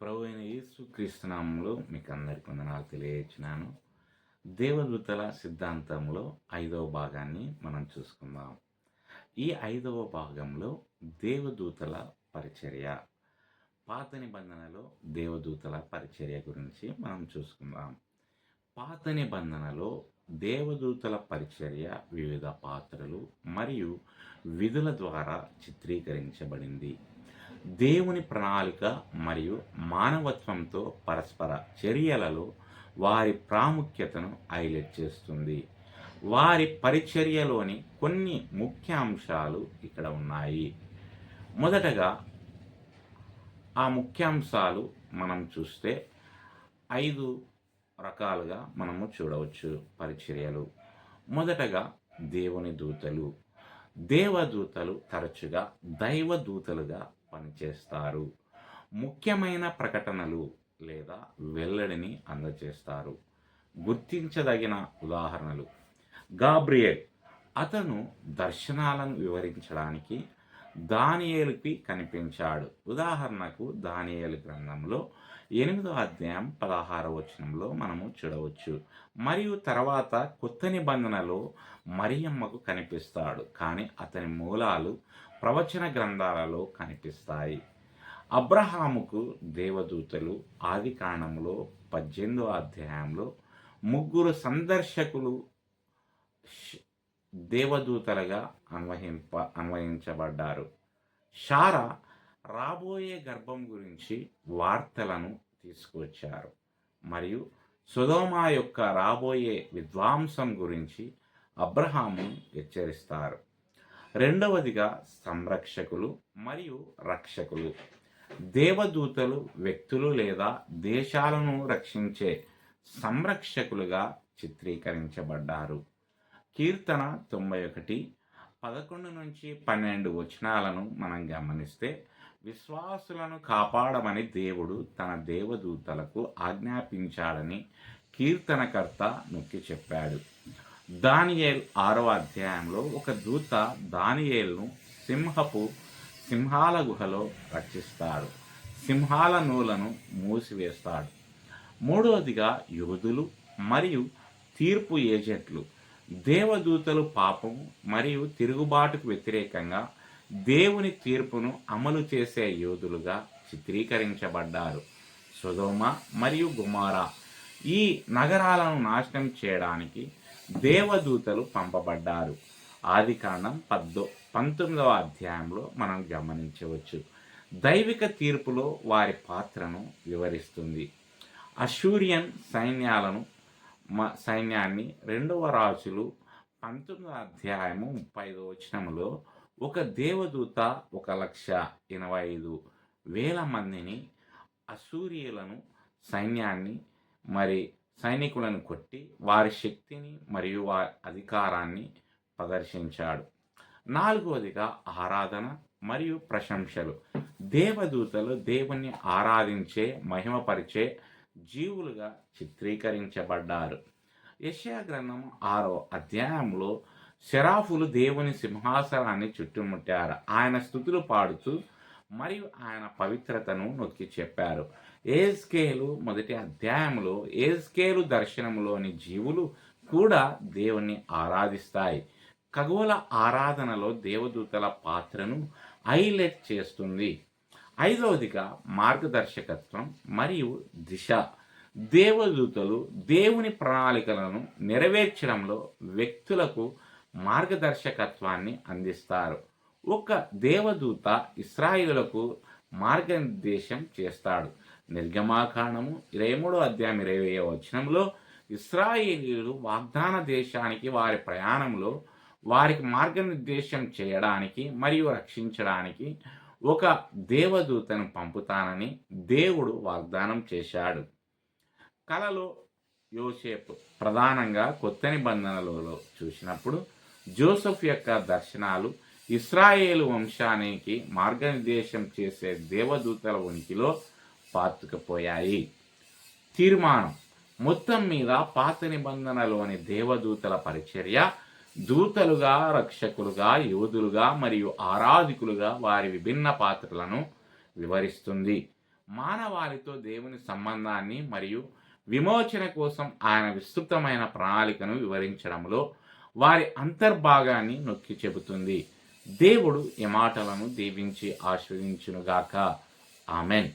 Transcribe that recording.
ప్రభు అయిన యేసు క్రీస్తునామంలో మీకు అందరికి వందనాలు తెలియజేసినాను దేవదూతల సిద్ధాంతంలో ఐదవ భాగాన్ని మనం చూసుకుందాం. ఈ ఐదవ భాగంలో దేవదూతల పరిచర్య. పాత నిబంధనలో దేవదూతల పరిచర్య గురించి మనం చూసుకుందాం. పాత నిబంధనలో దేవదూతల పరిచర్య వివిధ పాత్రలు మరియు విధుల ద్వారా చిత్రీకరించబడింది. దేవుని ప్రణాళిక మరియు మానవత్వంతో పరస్పర చర్యలలో వారి ప్రాముఖ్యతను హైలైట్ చేస్తుంది. వారి పరిచర్యలోని కొన్ని ముఖ్య అంశాలు ఇక్కడ ఉన్నాయి. మొదటగా ఆ ముఖ్యాంశాలు మనం చూస్తే ఐదు రకాలుగా మనము చూడవచ్చు పరిచర్యలు. మొదటగా దేవుని దూతలు. దేవదూతలు తరచుగా దైవదూతలుగా పనిచేస్తారు. ముఖ్యమైన ప్రకటనలు లేదా వెల్లడిని అందజేస్తారు. గుర్తించదగిన ఉదాహరణలు. గాబ్రియల్ అతను దర్శనాలను వివరించడానికి దానియేలుకి కనిపించాడు. ఉదాహరణకు దానియేలు గ్రంథంలో ఎనిమిదో అధ్యాయం పదహార వచనంలో మనము చూడవచ్చు. మరియు తర్వాత కొత్త నిబంధనలో మరియమ్మకు కనిపిస్తాడు. కానీ అతని మూలాలు ప్రవచన గ్రంథాలలో కనిపిస్తాయి. అబ్రహాముకు దేవదూతలు ఆది కాండంలో పద్దెనిమిదో అధ్యాయంలో ముగ్గురు సందర్శకులు దేవదూతలుగా అన్వయింప అన్వయించబడ్డారు. షారా రాబోయే గర్భం గురించి వార్తలను తీసుకొచ్చారు మరియు సుధోమా యొక్క రాబోయే విద్వాంసం గురించి అబ్రహాము హెచ్చరిస్తారు. రెండవదిగా సంరక్షకులు మరియు రక్షకులు. దేవదూతలు వ్యక్తులు లేదా దేశాలను రక్షించే సంరక్షకులుగా చిత్రీకరించబడ్డారు. కీర్తన తొంభై ఒకటి పదకొండు నుంచి పన్నెండు వచనాలను మనం గమనిస్తే విశ్వాసులను కాపాడమని దేవుడు తన దేవదూతలకు ఆజ్ఞాపించాడని కీర్తనకర్త నొక్కి చెప్పాడు. దానియేల్ ఆరవ అధ్యాయంలో ఒక దూత దానియేల్ను సింహపు సింహాల గుహలో రక్షిస్తాడు సింహాల నూలను మూసివేస్తాడు. మూడవదిగా యోధులు మరియు తీర్పు ఏజెంట్లు దేవదూతలు పాపం మరియు తిరుగుబాటుకు వ్యతిరేకంగా దేవుని తీర్పును అమలు చేసే యోధులుగా చిత్రీకరించబడ్డారు. సుధోమ మరియు గుమారా ఈ నగరాలను నాశనం చేయడానికి దేవదూతలు పంపబడ్డారు. ఆది కాండం పద్దో పంతొమ్మిదవ అధ్యాయంలో మనం గమనించవచ్చు. దైవిక తీర్పులో వారి పాత్రను వివరిస్తుంది. అషూరియన్ సైన్యాలను సైన్యాన్ని రెండవ రాజులు పంతొమ్మిదవ అధ్యాయము ముప్పై ఐదు వచనంలో ఒక దేవదూత ఒక లక్ష ఎనభై ఐదు వేల మందిని అసూరియులను సైన్యాన్ని మరి సైనికులను కొట్టి వారి శక్తిని మరియు వారి అధికారాన్ని ప్రదర్శించాడు. నాలుగవదిగా ఆరాధన మరియు ప్రశంసలు. దేవదూతలు దేవుణ్ణి ఆరాధించే మహిమపరిచే జీవులుగా చిత్రీకరించబడ్డారు. యశా గ్రంథం ఆరో అధ్యాయంలో శరాఫులు దేవుని సింహాసనాన్ని చుట్టుముట్టారు. ఆయన స్థుతులు పాడుతూ మరియు ఆయన పవిత్రతను నొక్కి చెప్పారు. ఏజ్కేలు మొదటి అధ్యాయంలో ఏజ్కేలు దర్శనంలోని జీవులు కూడా దేవుణ్ణి ఆరాధిస్తాయి. ఖగోళ ఆరాధనలో దేవదూతల పాత్రను హైలైట్ చేస్తుంది. ఐదవదిగా మార్గదర్శకత్వం మరియు దిశ. దేవదూతలు దేవుని ప్రణాళికలను నెరవేర్చడంలో వ్యక్తులకు మార్గదర్శకత్వాన్ని అందిస్తారు. ఒక దేవదూత ఇస్రాయిలకు మార్గనిర్దేశం చేస్తాడు. నిర్గమాకాండము ఇరవై మూడో అధ్యాయం ఇరవై వచనంలో ఇస్రాయేలీలు వాగ్దాన దేశానికి వారి ప్రయాణంలో వారికి మార్గనిర్దేశం చేయడానికి మరియు రక్షించడానికి ఒక దేవదూతను పంపుతానని దేవుడు వాగ్దానం చేశాడు. కలలో యోసేపు ప్రధానంగా కొత్త నిబంధనలలో చూసినప్పుడు జోసఫ్ యొక్క దర్శనాలు ఇస్రాయేలు వంశానికి మార్గనిర్దేశం చేసే దేవదూతల ఉనికిలో పాతుకుపోయాయి. తీర్మానం. మొత్తం మీద పాత నిబంధనలోని దేవదూతల పరిచర్య దూతలుగా రక్షకులుగా యోధులుగా మరియు ఆరాధికులుగా వారి విభిన్న పాత్రలను వివరిస్తుంది. మానవాళితో దేవుని సంబంధాన్ని మరియు విమోచన కోసం ఆయన విస్తృతమైన ప్రణాళికను వివరించడంలో వారి అంతర్భాగాన్ని నొక్కి చెబుతుంది. దేవుడు ఈ మాటలను దీవించి ఆశ్రయించునుగాక ఆమెన్.